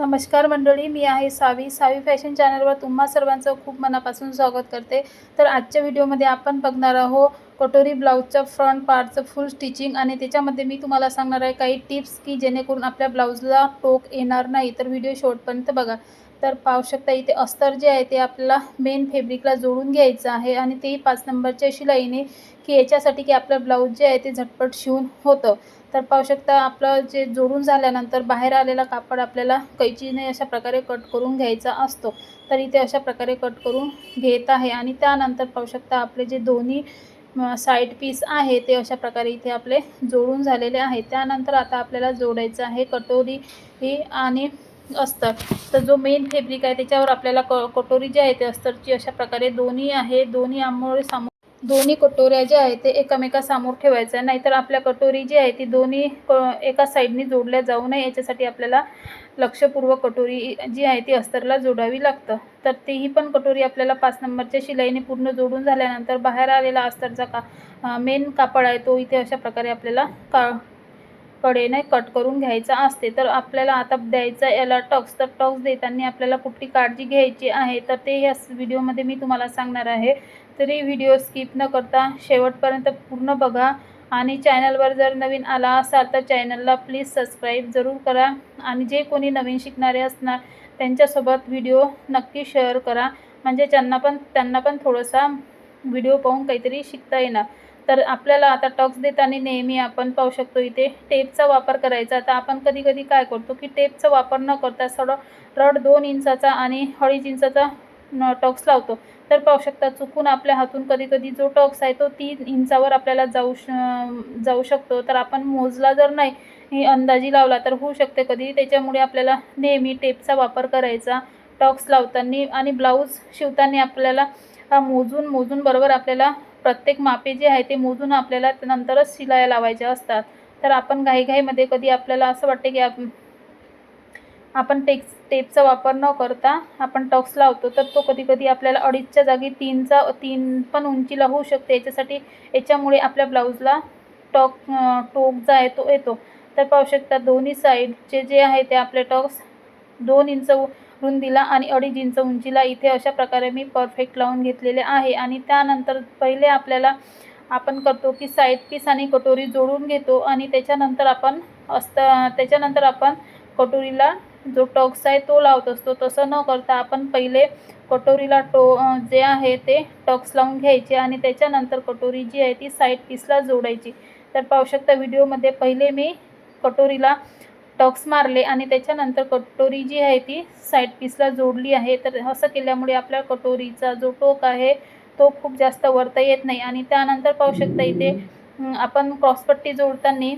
नमस्कार मंडळी मी आहे सावी. सावी फॅशन चॅनलवर तुम्हा सर्वांचं खूप मनापासून स्वागत करते. तर आजच्या व्हिडिओमध्ये आपण बघणार आहोत कटोरी ब्लाऊजचं फ्रंट पार्टचं फुल स्टिचिंग आणि त्याच्यामध्ये मी तुम्हाला सांगणार आहे काही टिप्स की जेणेकरून आपल्या ब्लाऊजला टोक येणार नाही. तर व्हिडिओ शेवटपर्यंत बघा. तर पाहू शकता इथे अस्तर जे आहे ते आपल्याला मेन फेब्रिकला जोडून घ्यायचं आहे आणि तेही पाच नंबरच्या शिलाईने की याच्यासाठी की आपलं ब्लाऊज जे आहे ते झटपट शिवून होतं. तर पाहू शकता आपलं जे जोडून झाल्यानंतर बाहेर आलेला कापड आपल्याला कैचीने अशा प्रकारे कट करून घ्यायचा असतो. तर इथे अशा प्रकारे कट करून घेत आहे आणि त्यानंतर पाहू शकता आपले जे दोन्ही साईड पीस आहे ते अशा प्रकारे इथे आपले जोडून झालेले आहे. त्यानंतर आता आपल्याला जोडायचं आहे कटोरी ही आणि अस्तर. तर जो मेन फेब्रिक आहे त्याच्यावर आपल्याला क कटोरी जी आहे ते अस्तरची अशा प्रकारे दोन्ही आहे. दोन्ही आंबोळे सामो दोन्ही कटोऱ्या ज्या आहेत ते एकमेकासमोर ठेवायचं. आहे नाहीतर आपल्या कटोरी जी आहे ती दोन्ही क एका साईडनी जोडल्या जाऊ नये. याच्यासाठी आपल्याला लक्षपूर्वक कटोरी जी आहे ती अस्तरला जोडावी लागतं. तर तीही पण कटोरी आपल्याला पाच नंबरच्या शिलाईने पूर्ण जोडून झाल्यानंतर बाहेर आलेला अस्तरचा का मेन कापड आहे तो इथे अशा प्रकारे आपल्याला का कडेने कट करून घ्यायचा असते. तर आपल्याला आता द्यायचा याला टक्स. तर टक्स देताना आपल्याला कुठली काळजी घ्यायची आहे तर ते या व्हिडिओमध्ये मी तुम्हाला सांगणार आहे. तरी व्हिडिओ स्किप न करता शेवटपर्यंत पूर्ण बघा. आणि चॅनलवर जर नवीन आला असाल तर चॅनलला प्लीज सबस्क्राईब जरूर करा. आणि जे कोणी नवीन शिकणारे असणार त्यांच्यासोबत व्हिडिओ नक्की शेअर करा. म्हणजे त्यांना पण त्यांना पण थोडासा व्हिडिओ पाहून काहीतरी शिकता येणार. तर आपल्याला आता टक्स देताना नेहमी आपण पाहू शकतो इथे टेपचा वापर करायचा. आता आपण कधी कधी काय करतो की टेपचा वापर न करता सरळ रड दोन इंचाचा आणि अडीच इंचाचा न टॉक्स लावतो. तर पाहू शकता चुकून आपल्या हातून कधी कधी जो टॉक्स आहे तो तीन इंचावर आपल्याला जाऊ श जाऊ शकतो. तर आपण मोजला जर नाही अंदाजी लावला तर होऊ शकते. कधी त्याच्यामुळे आपल्याला नेहमी टेपचा वापर करायचा टॉक्स लावताना आणि ब्लाऊज शिवताना आपल्याला मोजून मोजून बरोबर आपल्याला प्रत्येक मापे जे आहे ते मोजून आपल्याला नंतरच शिलाया लावायच्या असतात. तर आपण घाईघाईमध्ये कधी आपल्याला असं वाटते की आप आपण टेक्स टेपचा वापर न करता आपण टॉक्स लावतो तर तो कधी कधी आपल्याला अडीचच्या जागी तीनचा तीन पण उंचीला होऊ शकते. याच्यासाठी याच्यामुळे आपल्या ब्लाऊजला टॉक टोक जो आहे तो येतो. तर पाहू शकता दोन्ही साईडचे जे आहे ते आपले टॉक्स दोन इंच रुंदीला आणि अडीच इंच उंचीला इथे अशा प्रकारे मी परफेक्ट लावून घेतलेले आहे. आणि त्यानंतर पहिले आपल्याला आपण करतो की साईड पीस आणि कटोरी जोडून घेतो आणि त्याच्यानंतर आपण असता त्याच्यानंतर आपण कटोरीला जो टक्स आहे तो लावत असतो. तसं न करता आपण पहिले कटोरीला टो जे आहे ते टक्स लावून घ्यायचे आणि त्याच्यानंतर कटोरी जी आहे ती साईड पीसला जोडायची. तर पाहू शकता व्हिडिओमध्ये पहिले मी कटोरीला टक्स मारले आणि त्याच्यानंतर कटोरी जी आहे ती साईड पीसला जोडली आहे. तर असं केल्यामुळे आपल्या कटोरीचा जो टोक आहे तो खूप जास्त वरता येत नाही. आणि त्यानंतर पाहू शकता इथे आपण क्रॉसपट्टी जोडताना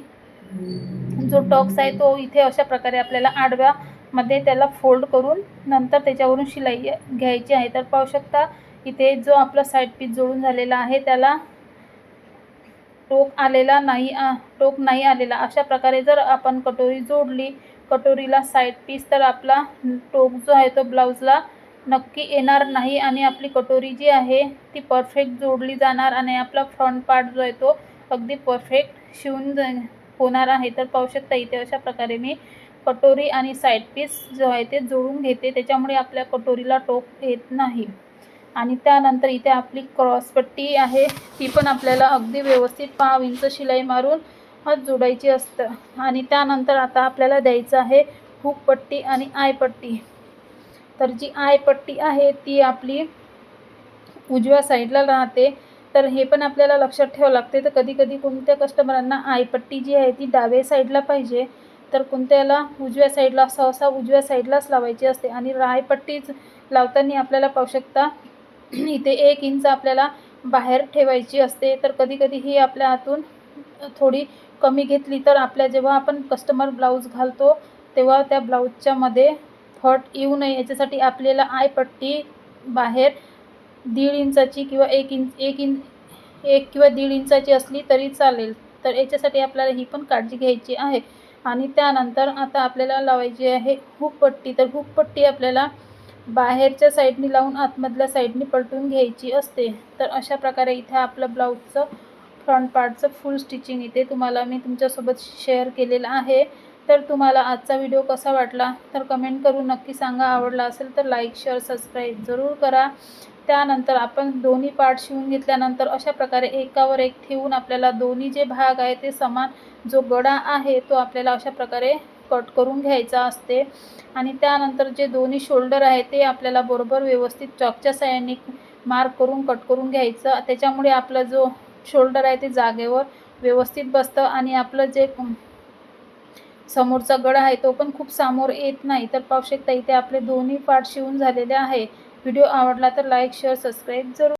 जो टॉक्स आहे तो इथे अशा प्रकारे आपल्याला आडव्यामध्ये त्याला फोल्ड करून नंतर त्याच्यावरून शिलाई घ्यायची आहे. तर पाहू शकता इथे जो आपला साईड पीस जोडून झालेला आहे त्याला टोक आलेला नाही टोक नाही आलेला. अशा प्रकारे जर आपण कटोरी जोडली कटोरीला साईड पीस तर आपला टोक जो आहे तो ब्लाऊजला नक्की येणार नाही आणि आपली कटोरी जी आहे ती परफेक्ट जोडली जाणार आणि आपला फ्रंट पार्ट जो आहे तो अगदी परफेक्ट शिवून होणार आहे. तर पाहू शकता इथे अशा प्रकारे मी कटोरी आणि साईड पीस जो आहे ते जोडून घेते. त्याच्यामुळे आपल्या कटोरीला टोक येत नाही. आणि त्यानंतर इथे आपली क्रॉसपट्टी आहे. ती पण आपल्याला अगदी व्यवस्थित पाव इंच शिलाई मारून हात जोडायची असतं. आणि त्यानंतर आता आपल्याला द्यायचं आहे हुकपट्टी आणि आयपट्टी तर जी आयपट्टी आहे ती आपली उजव्या साईडला राहते. तर हे पण आपल्याला लक्षात ठेवावं लागते तर कधी कधी कोणत्या कस्टमरांना आयपट्टी जी आहे ती डाव्या साईडला पाहिजे तर कोणत्याला उजव्या साईडला सहसा उजव्या साईडलाच लावायची असते. आणि रायपट्टीच लावताना आपल्याला पाहू शकता इथे एक इंच आपल्याला बाहेर ठेवायची असते. तर कधी कधी ही आपल्या हातून थोडी कमी घेतली तर आपल्या जेव्हा आपण कस्टमर ब्लाऊज घालतो तेव्हा त्या ब्लाऊजच्यामध्ये फट येऊ नये. याच्यासाठी आपल्याला आयपट्टी बाहेर दीड इंचाची किंवा एक इंच एक इंच एक किंवा दीड इंचाची असली तरी चालेल. तर याच्यासाठी आपल्याला ही पण काळजी घ्यायची आहे. आणि त्यानंतर आता आपल्याला लावायची आहे हुकपट्टी तर हुकपट्टी आपल्याला बाहेरच्या साईडनी लावून आतमधल्या साईडनी पलटून घ्यायची असते. तर अशा प्रकारे इथे आपलं ब्लाऊजचं फ्रंट पार्टचं फुल स्टिचिंग इथे तुम्हाला मी तुमच्यासोबत शेअर केलेलं आहे. तर तुम्हाला आजचा व्हिडिओ कसा वाटला तर कमेंट करून नक्की सांगा. आवडला असेल तर लाईक शेअर सबस्क्राईब जरूर करा. त्यानंतर आपण दोन्ही पार्ट शिवून घेतल्यानंतर अशा प्रकारे एकावर एक ठेवून आपल्याला दोन्ही जे भाग आहे ते समान जो गडा आहे तो आपल्याला अशा प्रकारे कट करून घ्यायचा असते. आणि त्यानंतर जे दोन्ही शोल्डर आहे ते आपल्याला बरोबर व्यवस्थित चॉकच्या साह्याने मार्क करून कट करून घ्यायचं. त्याच्यामुळे आपला जो शोल्डर आहे ते जागेवर व्यवस्थित बसतं आणि आपलं जे समोरचा गड आहे तो पण खूप सामोर येत नाही. तर पाहू शकता इथे आपले दोन्ही पार्ट शिवून झालेले आहे. व्हिडिओ आवडला तर लाईक शेअर सबस्क्राईब जरूर